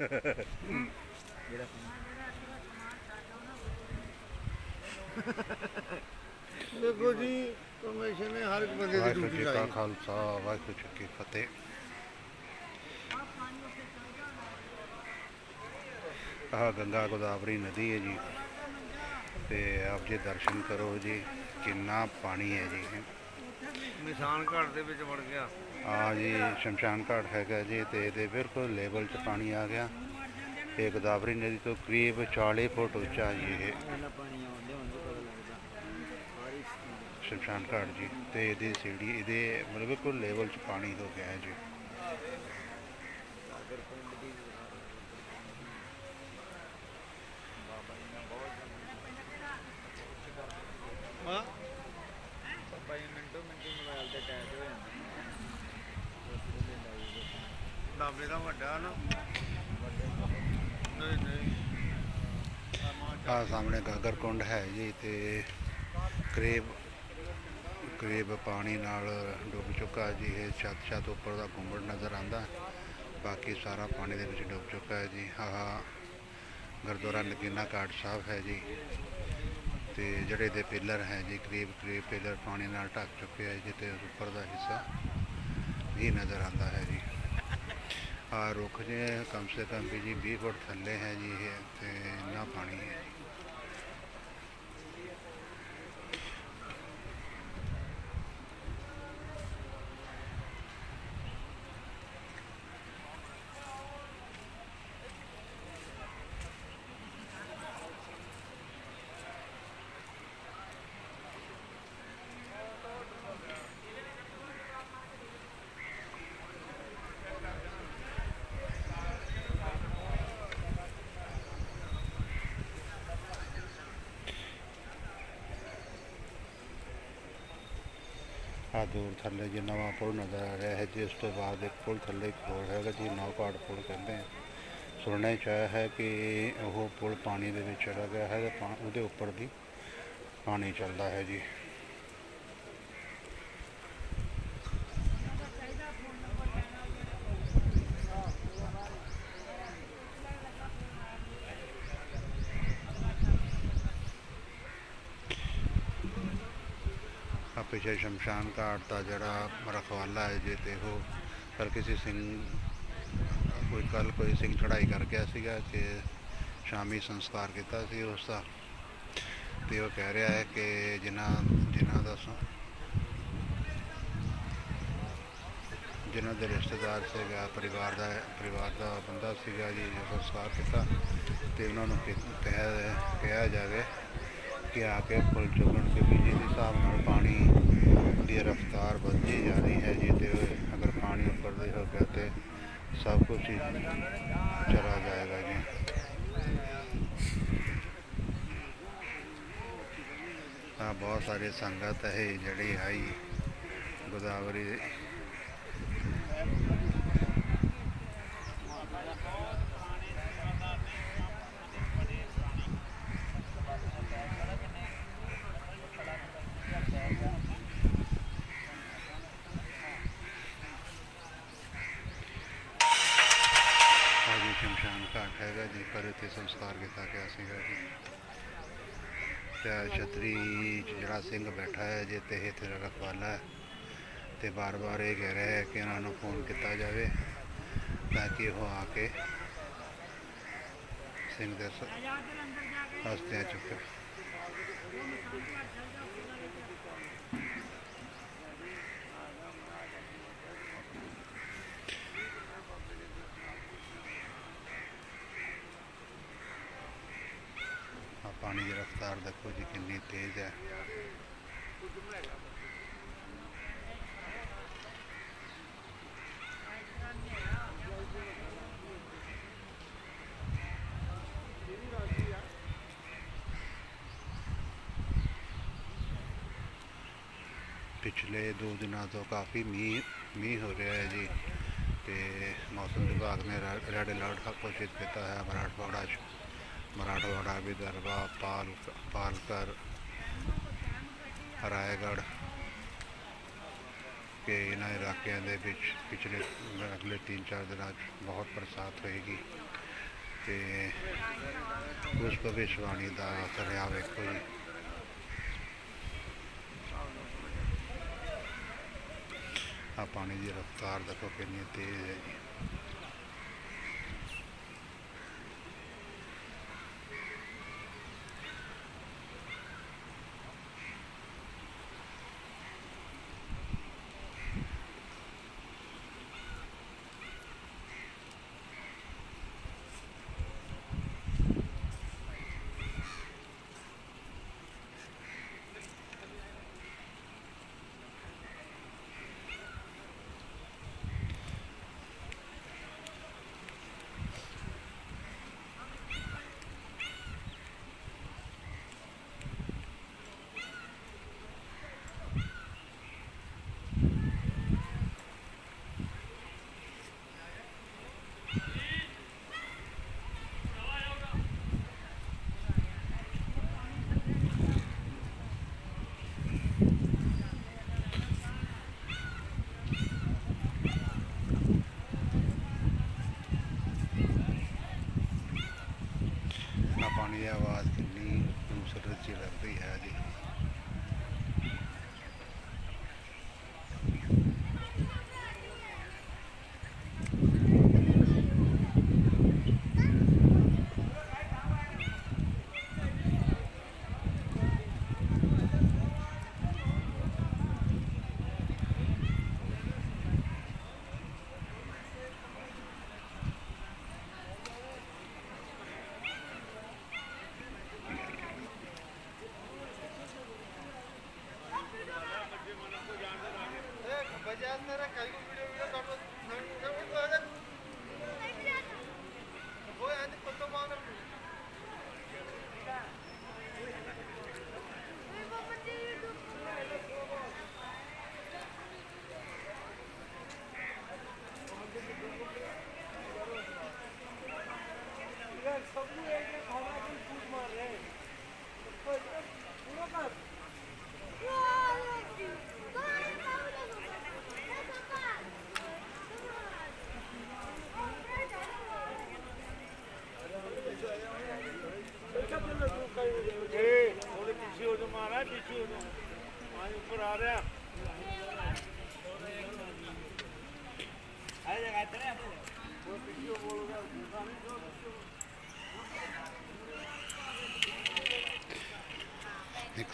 ਜਿਹੜਾ ਦੇਖੋ ਜੀ ਕਮਿਸ਼ਨ ਨੇ ਹਰ ਇੱਕ ਬੰਦੇ ਦੀ ਵਾਹਿਗੁਰੂ ਡਿਊਟੀ ਜੀ ਕਾ ਲਾਈ। ਖਾਲਸਾ ਵਾਹਿਗੁਰੂ ਜੀ ਕੀ ਫਤਿਹ। ਆਹ ਗੰਗਾ ਗੋਦਾਵਰੀ ਨਦੀ ਹੈ ਜੀ। ਤੇ ਆਪ ਜੀ ਦਰਸ਼ਨ ਕਰੋ ਜੀ ਕਿੰਨਾ ਪਾਣੀ ਹੈ ਜੀ। ਨਿਸ਼ਾਨ ਘਾਟ ਦੇ ਵਿੱਚ ਵੜ ਗਿਆ। ਆ ਜੀ, ਸ਼ਮਸ਼ਾਨ ਘਾਟ ਹੈਗਾ ਜੀ, ਤੇ ਇਹਦੇ ਬਿਲਕੁਲ ਲੈਵਲ 'ਚ ਪਾਣੀ ਆ ਗਿਆ। ਇਹ ਗੋਦਾਵਰੀ ਨਦੀ ਤੋਂ ਕਰੀਬ 40 ਫੁੱਟ ਉੱਚਾ ਜੀ ਇਹ। ਸ਼ਮਸ਼ਾਨ ਘਾਟ ਜੀ, ਤੇ ਇਹਦੀ ਸੀੜੀ, ਇਹਦੇ ਮਤਲਬ ਬਿਲਕੁਲ ਲੈਵਲ 'ਚ ਪਾਣੀ ਹੋ ਗਿਆ ਹੈ ਜੀ ਅਗਰ ਪਿੰਡ ਦੀ ਬਾਬਾ ਜੀ ਨੇ ਬਹੁਤ ਹਾਂ ਬਾਬਾ ਜੀ ਮਿੰਟੋ ਮਿੰਟੀ ਮੋਬਾਈਲ ਤੇ ਅਟੈਚ ਹੋ ਜਾਂਦੇ ਡਾਬੇ ਦਾ ਵੱਡਾ ਨਾ ਨਹੀਂ ਨਹੀਂ ਆ ਸਾਹਮਣੇ ਗਾਗਰ ਕੁੰਡ ਹੈ ਜੀ ਤੇ ਕਰੀਬ ਕਰੀਬ ਪਾਣੀ ਨਾਲ ਡੁੱਬ ਚੁੱਕਾ ਜੀ। ਇਹ ਛੱਤ ਛੱਤ ਉੱਪਰ ਦਾ ਘੁੰਮੜ ਨਜ਼ਰ ਆਂਦਾ ਬਾਕੀ ਸਾਰਾ ਪਾਣੀ ਦੇ ਵਿੱਚ ਡੁੱਬ ਚੁੱਕਾ ਹੈ ਜੀ। ਆਹ, ਗੁਰਦੁਆਰਾ ਨਗੀਨਾ ਘਾਟ ਸਾਹਿਬ ਹੈ ਜੀ। ਤੇ ਜਿਹੜੇ ਦੇ ਪਿੱਲਰ ਹੈ ਜੀ, ਕਰੀਬ ਕਰੀਬ ਪਿੱਲਰ ਪਾਣੀ ਨਾਲ ਢੱਕ ਚੁੱਕੇ ਹੈ ਜੀ ਤੇ ਉੱਪਰ ਦਾ ਹਿੱਸਾ ਵੀ ਨਜ਼ਰ ਆਂਦਾ ਹੈ ਜੀ। ਆ ਰੁੱਖ ਜੇ ਕਮ ਸੇ ਕਮ ਵੀ ਜੀ 20 ਫੁੱਟ ਥੱਲੇ ਹੈ ਜੀ ਇਹ ਤੇ ਇੰਨਾ ਪਾਣੀ ਹੈ ਜੀ ਆ ਦੂਰ ਥੱਲੇ ਜੇ ਨਵਾਂ ਪੁਲ ਨਜ਼ਰ ਆ ਰਿਹਾ ਹੈ ਜੀ ਉਸ ਤੋਂ ਬਾਅਦ ਇੱਕ ਪੁਲ ਥੱਲੇ ਇੱਕ ਹੋਰ ਹੈਗਾ ਜੀ ਨੌਕਾੜ ਪੁਲ ਕਹਿੰਦੇ ਆ। ਸੁਣਨੇ ਚ ਆਇਆ ਹੈ ਕਿ ਉਹ ਪੁਲ ਪਾਣੀ ਦੇ ਵਿੱਚ ਚੜਾ ਗਿਆ ਹੈ ਤੇ ਪਾ- ਉਹਦੇ ਉੱਪਰ ਦੀ ਪਾਣੀ ਚੱਲਦਾ ਹੈ ਜੀ ਆ ਪਿੱਛੇ ਸ਼ਮਸ਼ਾਨ ਘਾਟ ਦਾ ਜਿਹੜਾ ਰਖਵਾਲਾ ਹੈ ਜੇ ਤੇ ਉਹ ਕੱਲ ਕਿਸੇ ਸਿੰਘ, ਕੋਈ ਕੱਲ ਕੋਈ ਸਿੰਘ ਚੜਾਈ ਕਰ ਗਿਆ ਸੀਗਾ ਕਿ ਸ਼ਾਮੀ ਸੰਸਕਾਰ ਕੀਤਾ ਸੀ ਉਸ ਦਾ। ਤੇ ਉਹ ਕਹਿ ਰਿਹਾ ਹੈ ਕਿ ਜਿਨ੍ਹਾਂ ਜਿਨ੍ਹਾਂ ਦਾ ਸ- ਜਿਨ੍ਹਾਂ ਦੇ ਰਿਸ਼ਤੇਦਾਰ ਸੀਗਾ, ਪਰਿਵਾਰ ਦਾ ਪਰਿਵਾਰ ਦਾ ਬੰਦਾ ਸੀਗਾ ਜੀ, ਜੋ ਸੰਸਕਾਰ ਕੀਤਾ ਤੇ ਉਹਨਾਂ ਨੂੰ ਕਿਹਾ ਜਾਵੇ ਕਿ ਆ ਕੇ ਫੁੱਲ ਚੁੱਕਣ ਕੇ ਬੀਜੇ ਦੇ ਹਿਸਾਬ ਨਾਲ ਪਾਣੀ ਦੀ ਰਫ਼ਤਾਰ ਵੱਧਦੀ ਜਾ ਰਹੀ ਹੈ ਜੀ ਤੇ ਅਗਰ ਪਾਣੀ ਉੱਪਰ ਦੇ ਹੋ ਗਿਆ ਤੇ ਸਭ ਕੁਝ ਹੀ ਚਲਾ ਜਾਏਗਾ ਜੀ। ਆ ਬਹੁਤ ਸਾਰੀ ਸੰਗਤ ਹੈ ਜਿਹੜੀ ਆਈ, ਗੋਦਾਵਰੀ ਆ ਜੀ ਸ਼ਮਸ਼ਾਨ ਘਾਟ ਹੈਗਾ ਜੀ, ਪਰ ਇੱਥੇ ਸੰਸਕਾਰ ਕੀਤਾ ਗਿਆ ਸੀਗਾ ਜੀ। ਤੇ ਛਤਰੀ ਜਿਹੜਾ ਸਿੰਘ ਬੈਠਾ ਹੈ ਜੇ ਤੇ ਇਹ ਤੇਰਾ ਰਖਵਾਲਾ ਹੈ। ਤੇ ਬਾਰ-ਬਾਰ ਇਹ ਕਹਿ ਰਿਹਾ ਹੈ ਕਿ ਇਹਨਾਂ ਨੂੰ ਫੋਨ ਕੀਤਾ ਜਾਵੇ, ਤਾਂ ਕਿ ਉਹ ਆ ਕੇ ਸਿੰਘ ਦੇ ਸ- ਚੁੱਕੇ ਆ, ਪਾਣੀ ਦੀ ਰਫ਼ਤਾਰ ਦੇਖੋ ਜੀ ਕਿੰਨੀ ਤੇਜ਼ ਹੈ। ਪਿਛਲੇ ਦੋ ਦਿਨਾਂ ਤੋਂ ਕਾਫੀ ਮੀਂਹ ਮੀਂਹ ਹੋ ਰਿਹਾ ਹੈ ਜੀ ਤੇ ਮੌਸਮ ਵਿਭਾਗ ਨੇ ਰੈ- ਰੈੱਡ ਅਲਰਟ ਘੋਸ਼ਿਤ ਕੀਤਾ ਹੈ। ਮਰਾਠਵਾੜਾ 'ਚ ਮਰਾਠਵਾੜਾ ਵਿਦਰਭਾ ਪਾਲ ਪਾਲਕਰ ਰਾਏਗੜ੍ਹ ਕਿ ਇਹਨਾਂ ਇਲਾਕਿਆਂ ਦੇ ਵਿੱਚ ਪਿਛਲੇ ਅਗਲੇ 3-4 ਦਿਨਾਂ 'ਚ ਬਹੁਤ ਬਰਸਾਤ ਹੋਏਗੀ ਤੇ ਉਸ ਭਵਿਸ਼ਵਾਣੀ ਦਾ ਕਰਿਆ ਵੇਖੋ ਜੀ ਆ ਪਾਣੀ ਦੀ ਰਫ਼ਤਾਰ ਦੇਖੋ ਕਿੰਨੀ ਤੇਜ਼ ਹੈ ਜੀ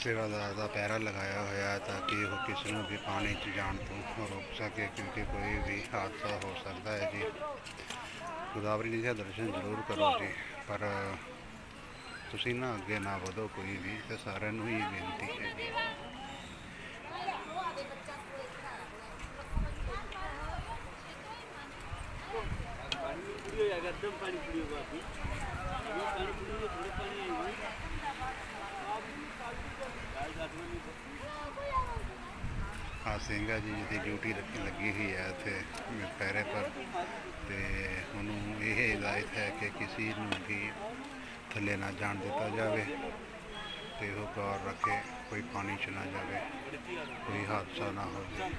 ਸੇਵਾਦਾਰ ਦਾ ਪੈਰਾ ਲਗਾਇਆ ਹੋਇਆ ਹੈ ਤਾਂ ਕਿ ਉਹ ਕਿਸੇ ਨੂੰ ਵੀ ਪਾਣੀ 'ਚ ਜਾਣ ਤੋਂ ਰੋਕ ਸਕੇ ਕਿਉਂਕਿ ਕੋਈ ਵੀ ਹਾਦਸਾ ਹੋ ਸਕਦਾ ਹੈ ਜੀ ਗੋਦਾਵਰੀ ਜੀ ਦੇ ਦਰਸ਼ਨ ਜ਼ਰੂਰ ਕਰੋ ਜੀ ਪਰ ਤੁਸੀਂ ਨਾ ਅੱਗੇ ਨਾ ਵਧੋ ਕੋਈ ਵੀ ਤੇ ਸਾਰਿਆਂ ਨੂੰ ਹੀ ਬੇਨਤੀ ਹੈ ਜੀ पूरी हो जाएगा एकदम पानी पूरी होगा अभी ये पानी पूरी होगा थोड़े पानी ਆ ਸਿੰਘ ਜੀ ਦੀ ਡਿਊਟੀ ਰੱਖੀ ਲੱਗੀ ਹੋਈ ਹੈ ਇੱਥੇ ਪੈਰੇ ਪਰ। ਤੇ ਉਹਨੂੰ ਇਹ ਹਦਾਇਤ ਹੈ ਕਿ ਕਿਸੇ ਨੂੰ ਵੀ ਥੱਲੇ ਨਾ ਜਾਣ ਦਿੱਤਾ ਜਾਵੇ ਤੇ ਉਹ ਗੌਰ ਰੱਖੇ, ਕੋਈ ਪਾਣੀ 'ਚ ਨਾ ਜਾਵੇ, ਕੋਈ ਹਾਦਸਾ ਨਾ ਹੋਵੇ।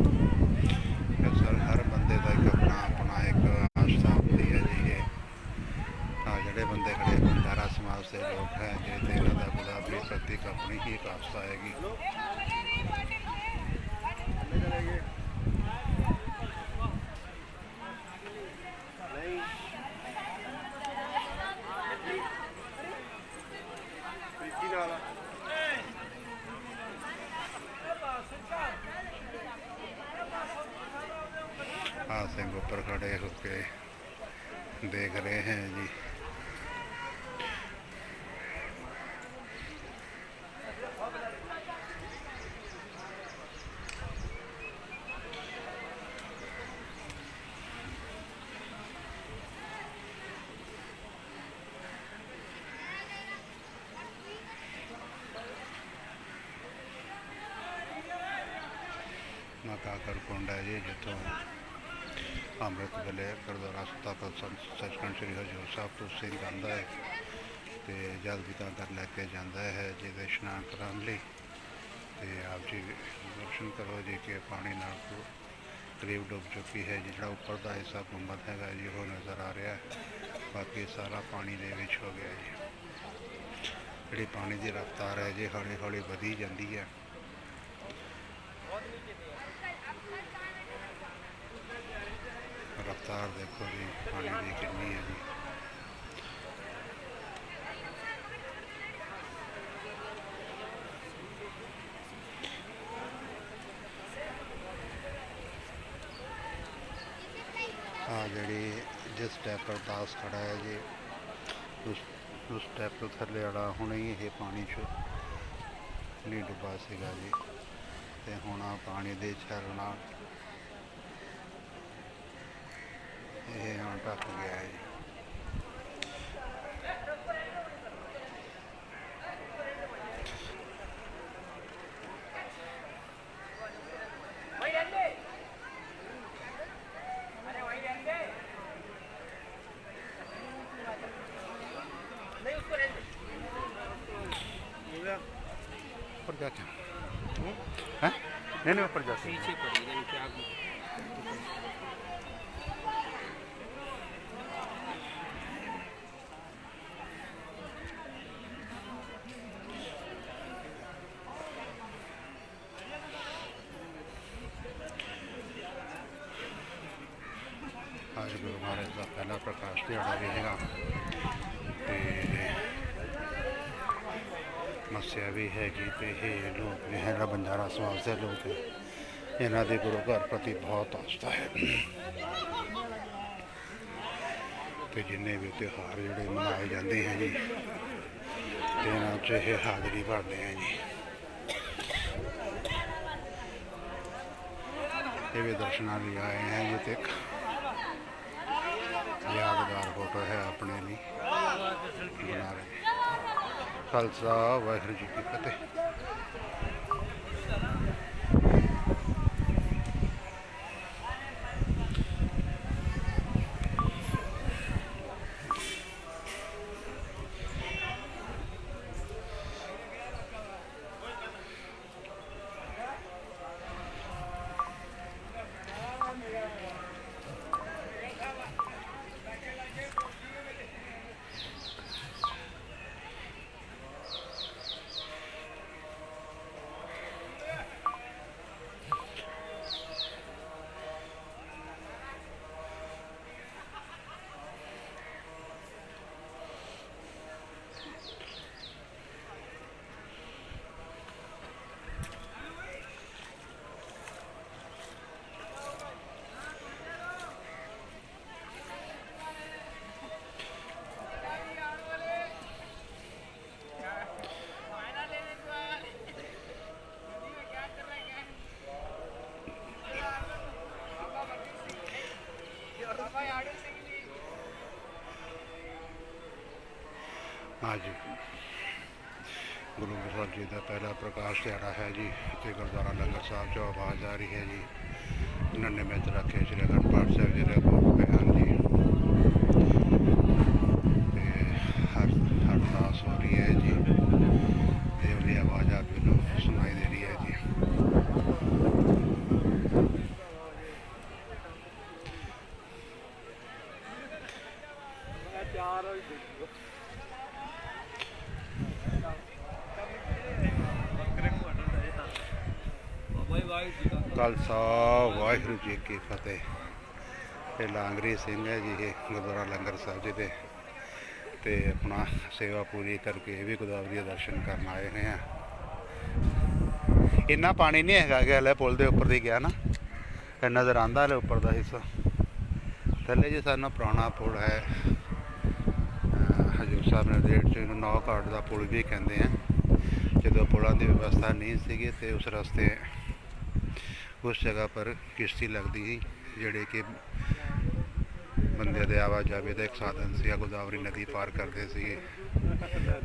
ਇਹ ਸਰ ਹਰ ਬੰਦੇ ਦਾ ਇੱਕ ਆਪਣਾ ਆਪਣਾ ਇੱਕ ਆਸਥਾ ਹੁੰਦੀ ਹੈ ਜੀ ਇਹ ਆ ਜਿਹੜੇ ਬੰਦੇ ਖੜੇ ਬੰਦਾਰਾ ਸਮਾਜ ਦੇ ਲੋਕ ਹੈ, ਜੇ ਤੇ ਇਹਨਾਂ ਦਾ ਗੁਲਾਬੀ ਪ੍ਰਤੀ ਇੱਕ ਆਪਣੀ ਹੀ ਇੱਕ ਆਸਥਾ ਹੈਗੀ ਪ੍ਰੀਤੀ ਆ ਸਿੰਘ ਉੱਪਰ ਖੜੇ ਹੋ ਕੇ ਦੇਖ ਰਹੇ हैं जी ਕਾਕਰ ਕੁੰਡ ਹੈ ਜੀ ਜਿੱਥੋਂ ਅੰਮ੍ਰਿਤ ਵੇਲੇ ਗੁਰਦੁਆਰਾ ਸਤਾਪਤ ਸੰਤ ਸੱਚਖੰਡ ਸ੍ਰੀ ਹਜ਼ੂਰ ਸਾਹਿਬ ਤੋਂ ਸਿੰਘ ਆਉਂਦਾ ਹੈ ਤੇ ਜਲ ਪਿਤਾ ਘਰ ਲੈ ਕੇ ਜਾਂਦਾ ਹੈ ਜਿਹਦੇ ਇਸ਼ਨਾਨ ਕਰਨ ਲਈ ਤੇ ਆਪ ਜੀ ਦਰਸ਼ਨ ਕਰੋ ਜੀ ਕਿ ਪਾਣੀ ਨਾਲ ਕਰੀਬ ਡੁੱਬ ਚੁੱਕੀ ਹੈ ਜੀ ਜਿਹੜਾ ਉੱਪਰ ਦਾ ਹਿੱਸਾ ਗੁੰਬਦ ਹੈਗਾ ਜੀ ਉਹ ਨਜ਼ਰ ਆ ਰਿਹਾ ਬਾਕੀ ਸਾਰਾ ਪਾਣੀ ਦੇ ਵਿੱਚ ਹੋ ਗਿਆ ਜੀ ਜਿਹੜੀ ਪਾਣੀ ਦੀ ਰਫ਼ਤਾਰ ਹੈ ਜੀ ਹੌਲੀ ਹੌਲੀ ਵਧੀ ਜਾਂਦੀ ਹੈ ਰਫ਼ਤਾਰ ਦੇਖੋ ਜੀ, ਪਾਣੀ ਦੀ ਕਿੰਨੀ ਹੈ ਜੀ। ਆ ਜਿਹੜੀ ਜਿਸ ਸਟੈਪ ਪਰ ਦਾਸ ਖੜਾ ਹੈ ਜੀ, ਉਸ ਉਸ ਸਟੈਪ ਤੋਂ ਥੱਲੇ ਵਾਲਾ ਹੁਣ ਹੀ ਇਹ ਪਾਣੀ 'ਚ ਨਹੀਂ ਡੁੱਬਾ ਸੀਗਾ ਜੀ। ਤੇ ਹੁਣ ਆ ਪਾਣੀ ਦੇ ਛਰ ਨਾਲ ਇਹ ਹੁਣ ਢੱਕ ਗਿਆ ਹੈ ਜੀ ऊपर जाके हैं नहीं नहीं ऊपर जाके पीछे ਪ੍ਰਕਾਸ਼ ਦਿਹਾੜਾ ਵੀ ਹੈਗਾ। ਤੇ ਮੱਸਿਆ ਵੀ ਹੈਗੀ ਤੇ ਇਹ ਲੋਕ ਵੀ ਹੈ ਜਿਹੜਾ ਬੰਜਾਰਾ ਸਮਾਜ ਦੇ ਲੋਕ। ਇਹਨਾਂ ਦੇ ਗੁਰੂ ਘਰ ਪ੍ਰਤੀ ਬਹੁਤ ਆਸਥਾ ਹੈ। ਤੇ ਜਿੰਨੇ ਵੀ ਤਿਉਹਾਰ ਜਿਹੜੇ ਮਨਾਏ ਜਾਂਦੇ ਹੈ ਜੀ, ਤੇ ਇਹਨਾਂ 'ਚ ਇਹ ਹਾਜ਼ਰੀ ਭਰਦੇ ਹੈ ਜੀ। ਇਹ ਵੀ ਦਰਸ਼ਨਾਂ ਲਈ ਆਏ ਹੈ ਜੀ ਤੇ ਯਾਦਗਾਰ ਫੋਟੋ ਹੈ ਆਪਣੇ ਲਈ। ਬਣਾ ਰਹੇ। ਖਾਲਸਾ ਵਾਹਿਗੁਰੂ ਜੀ ਕੀ ਫਤਿਹ। ਅੱਜ ਗੁਰੂ ਗ੍ਰੰਥ ਸਾਹਿਬ ਜੀ ਦਾ ਪਹਿਲਾ ਪ੍ਰਕਾਸ਼ ਦਿਹਾੜਾ ਹੈ ਜੀ ਤੇ ਗੁਰਦੁਆਰਾ ਲੰਗਰ ਸਾਹਿਬ ਚੋਂ ਆਵਾਜ਼ ਆ ਰਹੀ ਹੈ ਜੀ। ਨੰਨੇ ਵਿੱਚ ਰੱਖੇ ਸ੍ਰੀ ਅਖੰਡ ਪਾਠ ਸਾਹਿਬ ਜੀ ਦੇ ਖਾਲਸਾ, ਵਾਹਿਗੁਰੂ ਜੀ ਕੀ ਫਤਿਹ। ਇਹ ਲਾਂਗਰੀ ਸਿੰਘ ਹੈ ਜੀ, ਇਹ ਗੁਰਦੁਆਰਾ ਲੰਗਰ ਸਾਹਿਬ ਜੀ ਦੇ। ਤੇ ਆਪਣਾ ਸੇਵਾ ਪੂਰੀ ਕਰਕੇ ਇਹ ਵੀ ਗੋਦਾਵਰੀ ਦੇ ਦਰਸ਼ਨ ਕਰਨ ਆਏ ਹੋਏ ਆ। ਇੰਨਾ ਪਾਣੀ ਨਹੀਂ ਹੈਗਾ ਕਿ ਹਲੇ ਪੁਲ ਦੇ ਉੱਪਰ ਦੀ ਗਿਆ ਨਾ। ਇਹ ਨਜ਼ਰ ਆਂਦਾ ਹਲੇ ਉੱਪਰ ਦਾ ਹਿੱਸਾ। ਥੱਲੇ ਜੀ ਸਾਨੂੰ ਪੁਰਾਣਾ ਪੁਲ ਹੈ। ਹਜੂਰ ਸਾਹਿਬ ਨੇ ਰੇਟ ਚ ਨੌ ਘਾਟ ਦਾ ਪੁਲ ਵੀ ਕਹਿੰਦੇ ਆ। ਜਦੋਂ ਪੁਲਾਂ ਦੀ ਵਿਵਸਥਾ ਨਹੀਂ ਸੀਗੀ ਤੇ ਉਸ ਰਸਤੇ ਉਸ ਜਗ੍ਹਾ ਪਰ ਕਿਸ਼ਤੀ ਲੱਗਦੀ ਸੀ, ਜਿਹੜੇ ਕਿ ਬੰਦੇ ਦੇ ਆਵਾਜਾਵੇ ਦਾ ਇੱਕ ਸਾਧਨ ਸੀ, ਗੋਦਾਵਰੀ ਨਦੀ ਪਾਰ ਕਰਦੇ ਸੀਗੇ।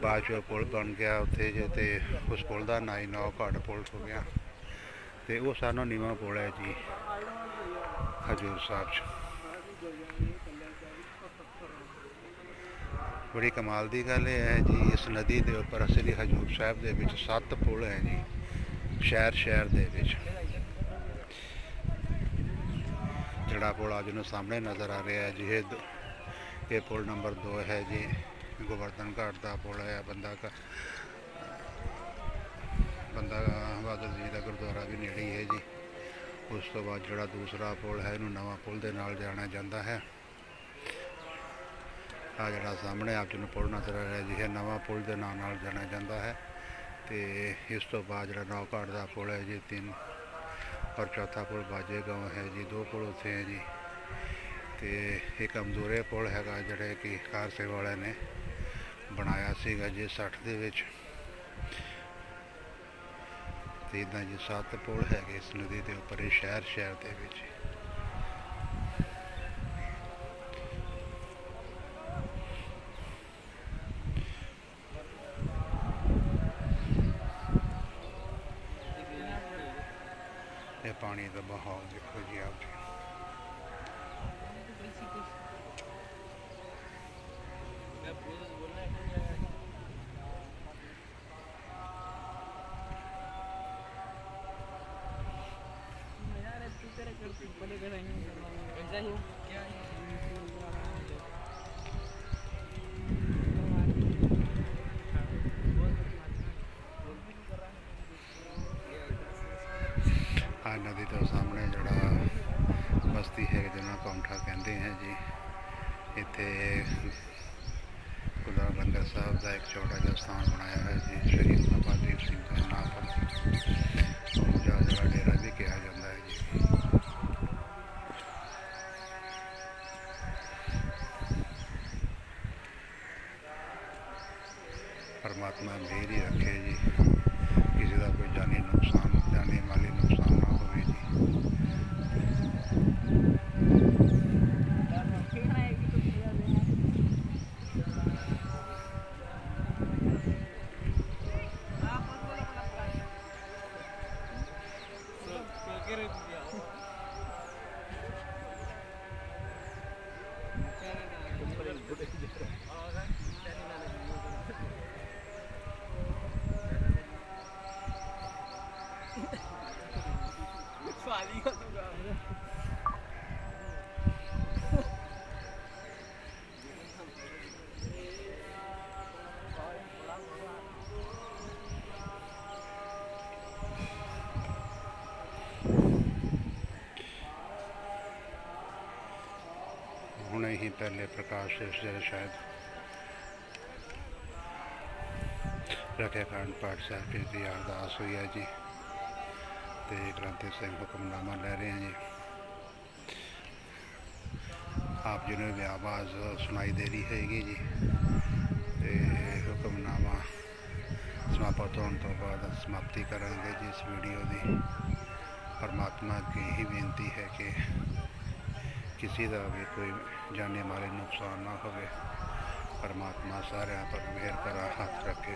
ਬਾਅਦ ਚੋਂ ਪੁਲ ਬਣ ਗਿਆ ਉੱਥੇ ਜੇ ਤੇ ਉਸ ਪੁਲ ਦਾ ਨਾਈ ਨੌ ਘਾਟ ਪੁਲ ਹੋ ਗਿਆ। ਤੇ ਉਹ ਸਾਨੂੰ ਨੀਵਾਂ ਪੁਲ ਹੈ ਜੀ, ਹਜੂਰ ਸਾਹਿਬ 'ਚ। ਬੜੀ ਕਮਾਲ ਦੀ ਗੱਲ ਇਹ ਹੈ ਜੀ, ਇਸ ਨਦੀ ਦੇ ਉੱਪਰ ਅਸਲੀ ਹਜੂਰ ਸਾਹਿਬ ਦੇ ਵਿੱਚ ਸੱਤ ਪੁਲ ਹੈ ਜੀ ਸ਼ਹਿਰ ਸ਼ਹਿਰ ਦੇ ਵਿੱਚ। ਜਿਹੜਾ ਪੁਲ ਅੱਜ ਨੂੰ ਸਾਹਮਣੇ ਨਜ਼ਰ ਆ ਰਿਹਾ ਹੈ ਜੀ, ਇਹ ਇਹ ਪੁਲ ਨੰਬਰ 2 ਹੈ ਜੀ। ਗੋਵਰਧਨ ਘਾਟ ਦਾ ਪੁਲ ਹੈ, ਬੰਦਾ ਕਾ ਬੰਦਾ ਬਹਾਦਰ ਜੀ ਦਾ ਗੁਰਦੁਆਰਾ ਵੀ ਨੇੜੇ ਹੀ ਹੈ ਜੀ। ਉਸ ਤੋਂ ਬਾਅਦ ਜਿਹੜਾ ਦੂਸਰਾ ਪੁਲ ਹੈ, ਇਹਨੂੰ ਨਵਾਂ ਪੁਲ ਦੇ ਨਾਲ ਜਾਣਿਆ ਜਾਂਦਾ ਹੈ। ਆ ਜਿਹੜਾ ਸਾਹਮਣੇ ਆਪ ਜੀ ਨੂੰ ਪੁਲ ਨਜ਼ਰ ਆ ਰਿਹਾ ਜੀ, ਇਹ ਨਵਾਂ ਪੁਲ ਦੇ ਨਾਂ ਨਾਲ ਜਾਣਿਆ ਜਾਂਦਾ ਹੈ ਤੇ ਇਸ ਤੋਂ ਬਾਅਦ ਜਿਹੜਾ ਨੌਕਾਟ ਦਾ ਪੁਲ ਹੈ ਜੀ, ਤਿੰਨ ਔਰ ਚੌਥਾ ਪੁਲ ਬਾਜੇ ਗਾঁव ਹੈ ਜੀ, ਦੋ ਪੁਲ ਉੱਥੇ ਹੈ ਜੀ। ਤੇ ਇੱਕ ਅਮਦੂਰੇ ਪੁਲ ਹੈਗਾ ਜਿਹੜੇ ਕਿ ਕਾਰ ਸੇਵਾ ਵਾਲਿਆਂ ਨੇ ਬਣਾਇਆ ਸੀਗਾ ਜੀ 60 ਦੇ ਵਿੱਚ। ਤੇ ਇਦਾਂ ਜੀ ਸੱਤ ਪੁਲ ਹੈਗੇ ਇਸ ਨਦੀ ਦੇ ਉੱਪਰ, ਇਹ ਸ਼ਹਿਰ ਸ਼ਹਿਰ ਦੇ ਵਿੱਚ। And. ਪਹਿਲੇ ਪ੍ਰਕਾਸ਼ ਦੇ ਸ਼ਾਇਦ ਰੱਖਿਆ ਕਾਂਡ ਪਾਠ ਸਾਹਿਬ ਜੀ ਦੀ ਅਰਦਾਸ ਹੋਈ ਹੈ ਜੀ। ਤੇ ਗ੍ਰੰਥੀ ਸਿੰਘ ਹੁਕਮਨਾਮਾ ਲੈ ਰਹੇ ਹਾਂ ਜੀ। ਆਪ ਜੀ ਨੂੰ ਵੀ ਆਵਾਜ਼ ਸੁਣਾਈ ਦੇ ਰਹੀ ਹੈਗੀ ਜੀ। ਤੇ ਹੁਕਮਨਾਮਾ ਸਮਾਪਤ ਹੋਣ ਤੋਂ ਬਾਅਦ ਸਮਾਪਤੀ ਕਰਾਂਗੇ ਜੀ ਇਸ ਵੀਡੀਓ ਦੀ। ਪਰਮਾਤਮਾ ਅੱਗੇ ਹੀ ਬੇਨਤੀ ਹੈ ਕਿ ਕਿਸੇ ਦਾ ਵੀ ਕੋਈ ਜਾਨੇ ਮਾਲੇ ਨੁਕਸਾਨ ਨਾ ਹੋਵੇ, ਪਰਮਾਤਮਾ ਸਾਰਿਆਂ ਪਰ ਮਿਹਰ ਕਰਾ ਹੱਥ ਰੱਖੇ।